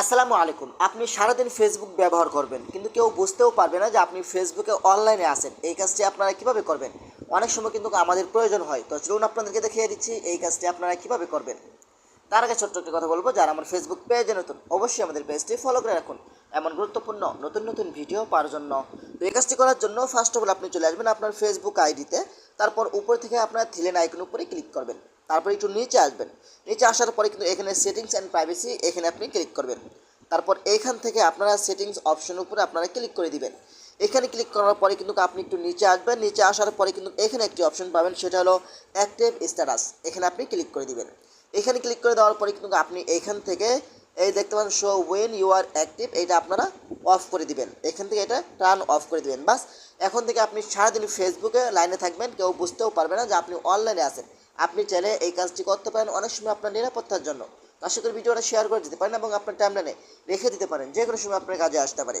আসসালামু আলাইকুম। আপনি সারাদিন ফেসবুক ব্যবহার করবেন, কিন্তু কেউ বুঝতেও পারবে না যে আপনি ফেসবুকে অনলাইনে আছেন। এই কাজটি আপনারা কীভাবে করবেন? অনেক সময় কিন্তু আমাদের প্রয়োজন হয়। তো চলুন আপনাদেরকে দেখিয়ে দিচ্ছি, এই কাজটি আপনারা কীভাবে করবেন? তার আগে ছোট্ট একটি কথা বলব, যারা আমার ফেসবুক পেজে নতুন, অবশ্যই আমাদের পেজটি ফলো করে রাখুন। এমন গুরুত্বপূর্ণ, নতুন নতুন ভিডিও পাওয়ার জন্য। তো এই কাজটি করার জন্য ফার্স্ট অফ অল আপনি চলে আসবেন আপনার ফেসবুক আইডিতে তারপর উপর থেকে আপনার থিলেন আইকন উপরে ক্লিক করবেন। তারপর একটু নিচে আসবেন। নিচে আসার পরে কিন্তু এখানে সেটিংস অ্যান্ড প্রাইভেসি এখানে আপনি ক্লিক করবেন। তারপর এইখান থেকে আপনারা সেটিংস অপশন উপরে আপনারা ক্লিক করে দিবেন। এখানে ক্লিক করার পরে কিন্তু আপনি একটু নিচে আসবেন। নিচে আসার পরে কিন্তু এখানে একটি অপশন পাবেন, সেটা হলো অ্যাক্টিভ স্ট্যাটাস এখানে আপনি ক্লিক করে দিবেন। এখানে ক্লিক করে দেওয়ার পরে কিন্তু আপনি এখান থেকে এই দেখতে পান show when you are active এটা আপনারা অফ করে দিবেন। এখান থেকে এটা টার্ন অফ করে দিবেন। বাস, এখন থেকে আপনি সারাদিন ফেসবুকে লাইনে থাকবেন, কেউ বুঝতেও পারবে না যে আপনি অনলাইনে আছেন। আপনি চাইলে এই কাজটি করতে পারেন অনেক সময় আপনার নিরাপত্তার জন্য। আশা করি ভিডিওটা শেয়ার করে দিতে পারেন এবং আপনার টাইমলাইনে রেখে দিতে পারেন। যে কোনো সময় আপনার কাজে আসতে পারে।